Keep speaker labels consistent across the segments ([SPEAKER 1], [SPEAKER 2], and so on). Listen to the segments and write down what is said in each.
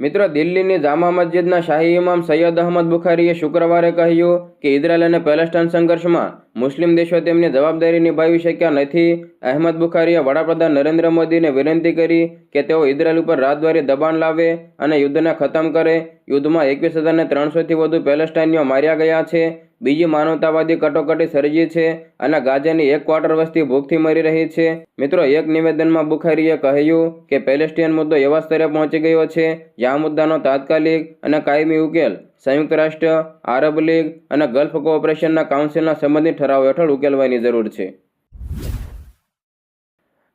[SPEAKER 1] મિત્રો, દિલ્હીની જામા મસ્જિદના શાહી ઇમામ સૈયદ અહમદ બુખારીએ શુક્રવારે કહ્યું કે ઇઝરાયલ અને પેલેસ્ટાઇન સંઘર્ષમાં મુસ્લિમ દેશો તેમની જવાબદારી નિભાવી શક્યા નથી. અહેમદ બુખારીએ વડાપ્રધાન નરેન્દ્ર મોદીને વિનંતી કરી કે તેઓ ઇઝરાયલ ઉપર રાજદ્વારી દબાણ લાવે અને યુદ્ધને ખતમ કરે. યુદ્ધમાં એકવીસ હજારને ત્રણસોથી વધુ પેલેસ્ટાઇનીઓ માર્યા ગયા છે. બીજી માનવતાવાદી કટોકટી સર્જી છે અને ગાઝાની એક ક્વાર્ટર વસ્તી ભૂખથી મરી રહી છે. મિત્રો, એક નિવેદનમાં બુખારીએ કહ્યું કે પેલેસ્ટિયન મુદ્દો એવા સ્તરે પહોંચી ગયો છે જ્યાં મુદ્દાનો તાત્કાલિક અને કાયમી ઉકેલ, સંયુક્ત રાષ્ટ્ર, આરબ લીગ અને ગલ્ફ કોઓપરેશનના કાઉન્સિલના સંબંધિત ઠરાવ હેઠળ ઉકેલવાની જરૂર છે.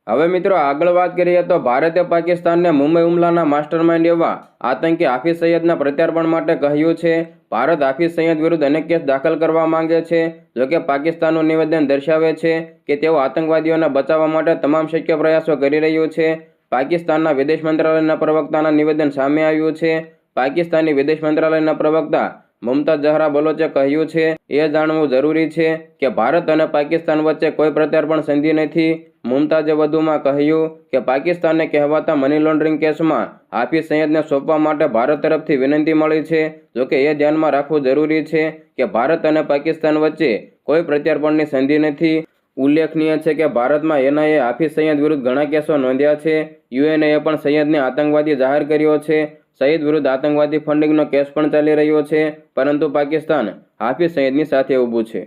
[SPEAKER 1] હવે મિત્રો, આગળ વાત કરીએ તો ભારતે પાકિસ્તાનને મુંબઈ હુમલાના માસ્ટરમાઇન્ડ એવા આતંકી હાફિઝ સૈયદના પ્રત્યાર્પણ માટે કહ્યું છે. ભારત હાફિઝ સૈયદ વિરુદ્ધ અનેક કેસ દાખલ કરવા માંગે છે. જોકે પાકિસ્તાનનું નિવેદન દર્શાવે છે કે તેઓ આતંકવાદીઓને બચાવવા માટે તમામ શક્ય પ્રયાસો કરી રહ્યું છે. પાકિસ્તાનના વિદેશ મંત્રાલયના પ્રવક્તાના નિવેદન સામે આવ્યું છે. પાકિસ્તાની વિદેશ મંત્રાલયના પ્રવક્તા મમતા જહરા બલોચે કહ્યું છે, એ જાણવું જરૂરી છે કે ભારત અને પાકિસ્તાન વચ્ચે કોઈ પ્રત્યાર્પણ સંધિ નથી. મુમતાજે વધુમાં કહ્યું કે પાકિસ્તાનને કહેવાતા મની લોન્ડરિંગ કેસમાં હાફિઝ સૈયદને સોંપવા માટે ભારત તરફથી વિનંતી મળી છે. જોકે એ ધ્યાનમાં રાખવું જરૂરી છે કે ભારત અને પાકિસ્તાન વચ્ચે કોઈ પ્રત્યાર્પણની સંધિ નથી. ઉલ્લેખનીય છે કે ભારતમાં એનઆઈએ હાફિઝ સૈયદ વિરુદ્ધ ઘણા કેસો નોંધ્યા છે. યુએનએ પણ સૈયદને આતંકવાદી જાહેર કર્યો છે. સૈયદ વિરુદ્ધ આતંકવાદી ફંડિંગનો કેસ પણ ચાલી રહ્યો છે. પરંતુ પાકિસ્તાન હાફિઝ સઈદની સાથે ઊભું છે.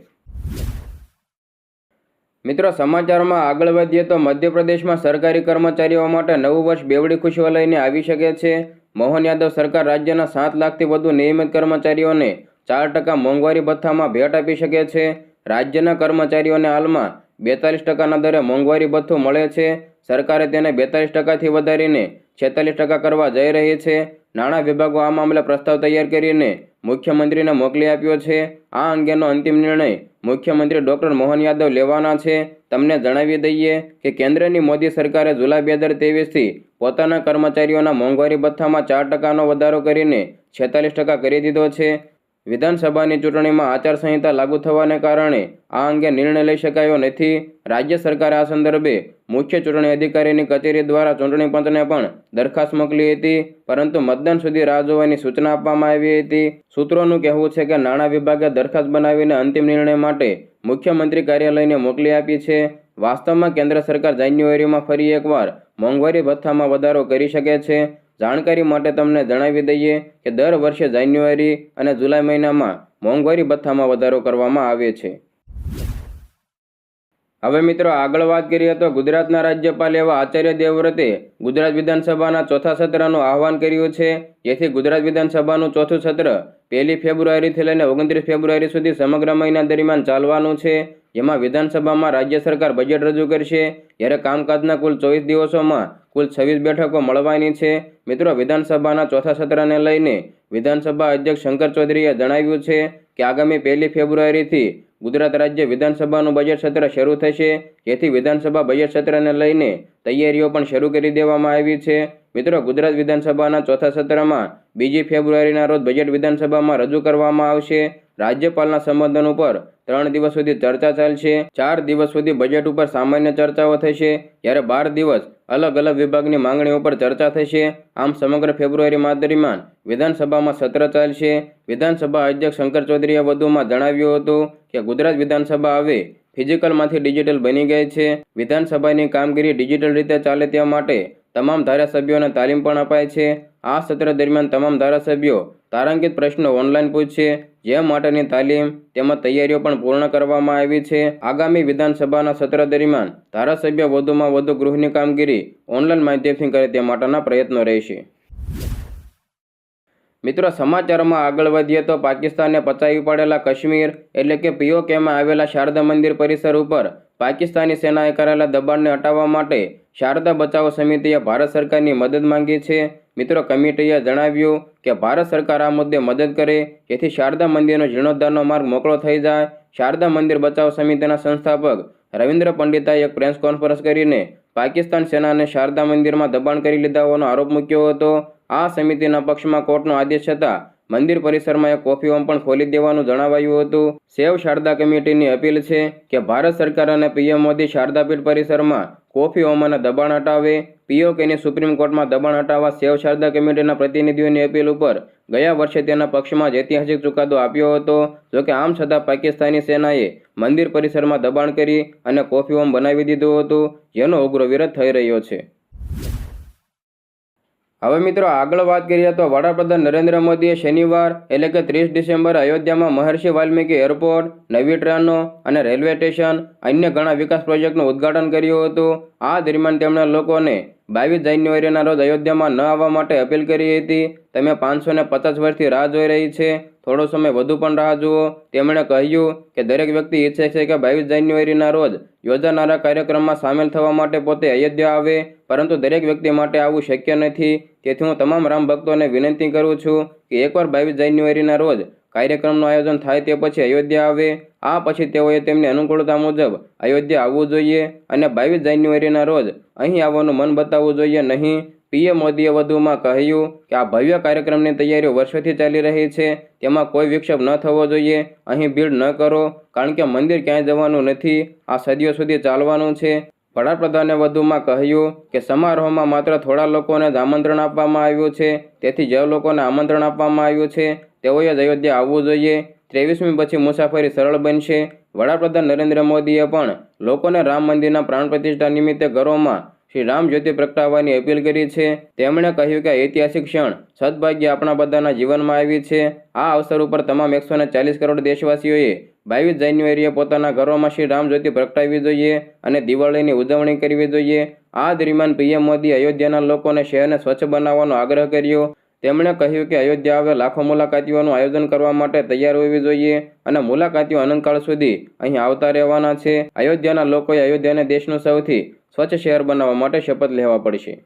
[SPEAKER 1] મિત્રો, સમાચારમાં આગળ વધીએ તો મધ્યપ્રદેશમાં સરકારી કર્મચારીઓ માટે નવું વર્ષ બેવડી ખુશીઓ લઈને આવી શકે છે. મોહન યાદવ સરકાર રાજ્યના સાત લાખથી વધુ નિયમિત કર્મચારીઓને ચાર ટકા મોંઘવારી ભથ્થામાં ભેટ આપી શકે છે. રાજ્યના કર્મચારીઓને હાલમાં બેતાલીસ ટકાના દરે મોંઘવારી ભથ્થું મળે છે. સરકારે તેને બેતાલીસ ટકાથી વધારીને છેતાલીસ ટકા કરવા જઈ રહી છે. નાણાં વિભાગો આ મામલે પ્રસ્તાવ તૈયાર કરીને મુખ્યમંત્રીને મોકલી આપ્યો છે. આ અંગેનો અંતિમ નિર્ણય મુખ્યમંત્રી ડૉક્ટર મોહન યાદવ લેવાના છે. તમને જણાવી દઈએ કે કેન્દ્રની મોદી સરકારે જુલાઈ બે હજાર તેવીસથી પોતાના કર્મચારીઓના મોંઘવારી ભથ્થામાં ચાર ટકાનો વધારો કરીને છેતાલીસ ટકા કરી દીધો છે. વિધાનસભાની ચૂંટણીમાં આચારસંહિતા લાગુ થવાને કારણે આ અંગે નિર્ણય લઈ શકાયો નથી. રાજ્ય સરકારે આ સંદર્ભે મુખ્ય ચૂંટણી અધિકારીની કચેરી દ્વારા ચૂંટણી પંચને પણ દરખાસ્ત મોકલી હતી, પરંતુ મતદાન સુધી રાહ જોવાની સૂચના આપવામાં આવી હતી. સૂત્રોનું કહેવું છે કે નાણાં વિભાગે દરખાસ્ત બનાવીને અંતિમ નિર્ણય માટે મુખ્યમંત્રી કાર્યાલયને મોકલી આપી છે. વાસ્તવમાં કેન્દ્ર સરકાર જાન્યુઆરીમાં ફરી એકવાર મોંઘવારી ભથ્થામાં વધારો કરી શકે છે. જાણકારી માટે તમને જણાવી દઈએ કે દર વર્ષે જાન્યુઆરી અને જુલાઈ મહિનામાં મોંઘવારી ભથ્થામાં વધારો કરવામાં આવે છે. હવે મિત્રો આગળ વાત કરીએ તો ગુજરાતના રાજ્યપાલ એવા આચાર્ય દેવવ્રતે ગુજરાત વિધાનસભાના ચોથા સત્રનું આહવાન કર્યું છે. જેથી ગુજરાત વિધાનસભાનું ચોથું સત્ર પહેલી ફેબ્રુઆરીથી લઈને ઓગણત્રીસ ફેબ્રુઆરી સુધી સમગ્ર મહિના દરમિયાન ચાલવાનું છે. જેમાં વિધાનસભામાં રાજ્ય સરકાર બજેટ રજૂ કરશે. જ્યારે કામકાજના કુલ ચોવીસ દિવસોમાં કુલ છવ્વીસ બેઠકો મળવાની છે. મિત્રો, વિધાનસભાના ચોથા સત્રને લઈને વિધાનસભા અધ્યક્ષ શંકર ચૌધરીએ જણાવ્યું છે કે આગામી પહેલી ફેબ્રુઆરીથી ગુજરાત રાજ્ય વિધાનસભાનું બજેટ સત્ર શરૂ થશે. જેથી વિધાનસભા બજેટ સત્રને લઈને તૈયારીઓ પણ શરૂ કરી દેવામાં આવી છે. મિત્રો, ગુજરાત વિધાનસભાના ચોથા સત્રમાં બીજી ફેબ્રુઆરીના રોજ બજેટ વિધાનસભામાં રજૂ કરવામાં આવશે. રાજ્યપાલના સંબોધન ઉપર ત્રણ દિવસ સુધી ચર્ચા ચાલશે, ચાર દિવસ સુધી બજેટ ઉપર સામાન્ય ચર્ચાઓ થશે, જ્યારે બાર દિવસ અલગ અલગ વિભાગની માંગણીઓ પર ચર્ચા થશે. આમ સમગ્ર ફેબ્રુઆરી માસ દરમિયાન વિધાનસભામાં સત્ર ચાલશે. વિધાનસભા અધ્યક્ષ શંકર ચૌધરીએ વધુમાં જણાવ્યું હતું કે ગુજરાત વિધાનસભા હવે ફિઝિકલમાંથી ડિજિટલ બની ગઈ છે. વિધાનસભાની કામગીરી ડિજિટલ રીતે ચાલે તે માટે તમામ ધારાસભ્યોને તાલીમ પણ અપાય છે. આ સત્ર દરમિયાન તમામ ધારાસભ્યો તારાંકિત પ્રશ્નો ઓનલાઈન પૂછશે. જે માટેની તાલીમ તેમજ તૈયારીઓ પણ પૂર્ણ કરવામાં આવી છે. આગામી વિધાનસભાના સત્ર દરમિયાન ધારાસભ્ય વધુમાં વધુ ગૃહની કામગીરી ઓનલાઈન માધ્યમથી કરે તે માટેના પ્રયત્નો રહેશે. મિત્રો, સમાચારમાં આગળ વધીએ તો પાકિસ્તાને પચાવી પાડેલા કાશ્મીર એટલે કે પીઓકેમાં આવેલા શારદા મંદિર પરિસર ઉપર પાકિસ્તાની સેનાએ કરેલા દબાણને હટાવવા માટે શારદા બચાવ સમિતિએ ભારત સરકારની મદદ માંગી છે. મિત્રો, કમિટીએ જણાવ્યું કે ભારત સરકાર આ મુદ્દે મદદ કરે, જેથી શારદા મંદિરનો જીર્ણોદ્ધારનો માર્ગ મોકળો થઈ જાય. શારદા મંદિર બચાવ સમિતિના સંસ્થાપક રવિન્દ્ર પંડિતાએ એક પ્રેસ કોન્ફરન્સ કરીને પાકિસ્તાન સેનાને શારદા મંદિરમાં દબાણ કરી લીધા હોવાનો આરોપ મૂક્યો હતો. આ સમિતિના પક્ષમાં કોર્ટનો આદેશ છતાં મંદિર પરિસરમાં એક કોફી હોમ પણ ખોલી દેવાનું જણાવાયું હતું. સેવ શારદા કમિટીની અપીલ છે કે ભારત સરકાર અને પીએમ મોદી શારદાપીઠ પરિસરમાં કોફી હોમના દબાણ હટાવે. પીઓકેની સુપ્રીમ કોર્ટમાં દબાણ હટાવવા સેવ શારદા કમિટીના પ્રતિનિધિઓની અપીલ ઉપર ગયા વર્ષે તેના પક્ષમાં જ ઐતિહાસિક ચુકાદો આપ્યો હતો. જોકે આમ છતાં પાકિસ્તાની સેનાએ મંદિર પરિસરમાં દબાણ કરી અને કોફી હોમ બનાવી દીધું હતું. જેનો ઉગ્ર વિરોધ થઈ રહ્યો છે. હવે મિત્રો, આગળ વાત કરીએ તો વડાપ્રધાન નરેન્દ્ર મોદીએ શનિવાર એટલે કે ત્રીસ ડિસેમ્બર અયોધ્યામાં મહર્ષિ વાલ્મીકી એરપોર્ટ, નવી ટ્રેનો અને રેલવે સ્ટેશન, અન્ય ઘણા વિકાસ પ્રોજેક્ટનું ઉદ્ઘાટન કર્યું હતું. આ દરમિયાન તેમણે લોકોને બાવીસ જાન્યુઆરીના રોજ અયોધ્યામાં ન આવવા માટે અપીલ કરી હતી. તમે પાંચસો પચાસ વર્ષથી રાહ જોઈ રહી છે. થોડો સમય વધુ પણ રાહ જુઓ. તેમણે કહ્યું કે દરેક વ્યક્તિ ઈચ્છે છે કે બાવીસ જાન્યુઆરીના રોજ યોજાનારા કાર્યક્રમમાં સામેલ થવા માટે પોતે અયોધ્યા આવે. પરંતુ દરેક વ્યક્તિ માટે આવું શક્ય નથી. તેથી હું તમામ રામ ભક્તોને વિનંતી કરું છું કે એકવાર બાવીસ જાન્યુઆરીના રોજ કાર્યક્રમનું આયોજન થાય તે પછી અયોધ્યા આવે. આ પછી તેઓએ તેમની અનુકૂળતા મુજબ અયોધ્યા આવવું જોઈએ અને બાવીસ જાન્યુઆરીના રોજ અહીં આવવાનું મન બતાવવું જોઈએ નહીં. પીએમ મોદીએ વધુમાં કહ્યું કે આ ભવ્ય કાર્યક્રમની તૈયારીઓ વર્ષોથી ચાલી રહી છે. તેમાં કોઈ વિક્ષેપ ન થવો જોઈએ. અહીં ભીડ ન કરો, કારણ કે મંદિર ક્યાંય જવાનું નથી. આ સદીઓ સુધી ચાલવાનું છે. વડાપ્રધાને વધુમાં કહ્યું કે સમારોહમાં માત્ર થોડા લોકોને જ આમંત્રણ આપવામાં આવ્યું છે, તેથી જે લોકોને આમંત્રણ આપવામાં આવ્યું છે, તેઓએ જ અયોધ્યા આવવું જોઈએ. ત્રેવીસમી પછી મુસાફરી સરળ બનશે. વડાપ્રધાન નરેન્દ્ર મોદીએ પણ લોકોને રામ મંદિરના પ્રાણ પ્રતિષ્ઠા નિમિત્તે ઘરોમાં શ્રી રામ જ્યોતિ પ્રગટાવવાની અપીલ કરી છે. તેમણે કહ્યું કે ઐતિહાસિક ક્ષણ સદભાગ્ય આપણા બધાના જીવનમાં આવી છે. આ અવસર ઉપર તમામ એકસો કરોડ દેશવાસીઓએ બાવીસ જાન્યુઆરીએ પોતાના ઘરોમાં શ્રી રામજ્યોતિ પ્રગટાવી જોઈએ અને દિવાળીની ઉજવણી કરવી જોઈએ. આ દરમિયાન પીએમ મોદી અયોધ્યાના લોકોને શહેરને સ્વચ્છ બનાવવાનો આગ્રહ કર્યો. તેમણે કહ્યું કે અયોધ્યા હવે લાખો મુલાકાતીઓનું આયોજન કરવા માટે તૈયાર હોવી જોઈએ અને મુલાકાતીઓ અનંતકાળ સુધી અહીં આવતા રહેવાના છે. અયોધ્યાના લોકોએ અયોધ્યાને દેશનું સૌથી સ્વચ્છ શહેર બનાવવા માટે શપથ લેવા પડશે.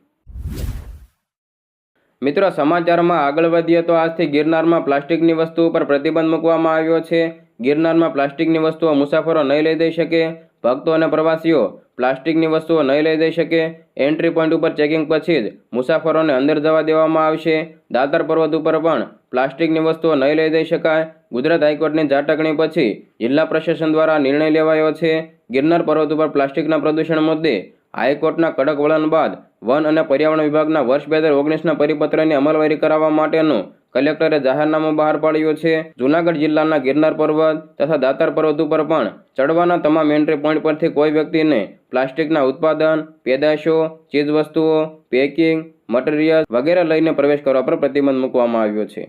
[SPEAKER 1] મિત્રો, સમાચારમાં આગળ વધીએ તો આજથી ગિરનારમાં પ્લાસ્ટિકની વસ્તુ ઉપર પ્રતિબંધ મૂકવામાં આવ્યો છે. ગિરનારમાં પ્લાસ્ટિકની વસ્તુઓ મુસાફરો નહીં લઈ જઈ શકે, ભક્તો અને પ્રવાસીઓ પ્લાસ્ટિકની વસ્તુઓ નહીં લઈ જઈ શકે. એન્ટ્રી પોઈન્ટ ઉપર ચેકિંગ પછી જ મુસાફરોને અંદર જવા દેવામાં આવશે. દાતર પર્વત ઉપર પણ પ્લાસ્ટિકની વસ્તુઓ નહીં લઈ જઈ શકાય. ગુજરાત હાઈકોર્ટની ઝાટકણી પછી જિલ્લા પ્રશાસન દ્વારા નિર્ણય લેવાયો છે. ગિરનાર પર્વત ઉપર પ્લાસ્ટિકના પ્રદૂષણ મુદ્દે હાઈકોર્ટના કડક વલણ બાદ વન અને પર્યાવરણ વિભાગના વર્ષ બે હજાર ઓગણીસના પરિપત્રની અમલવારી કરાવવા માટેનું કલેક્ટરે જાહેરનામું બહાર પાડ્યું છે. જૂનાગઢ જિલ્લાના ગિરનાર પર્વત તથા દાતાર પર્વત ઉપર પણ ચડવાના તમામ એન્ટ્રી પોઈન્ટ પરથી કોઈ વ્યક્તિને પ્લાસ્ટિકના ઉત્પાદન, પેદાશો, ચીજવસ્તુઓ પેકિંગ મટીરિયલ વગેરે લઈને પ્રવેશ કરવા પર પ્રતિબંધ મૂકવામાં આવ્યો છે.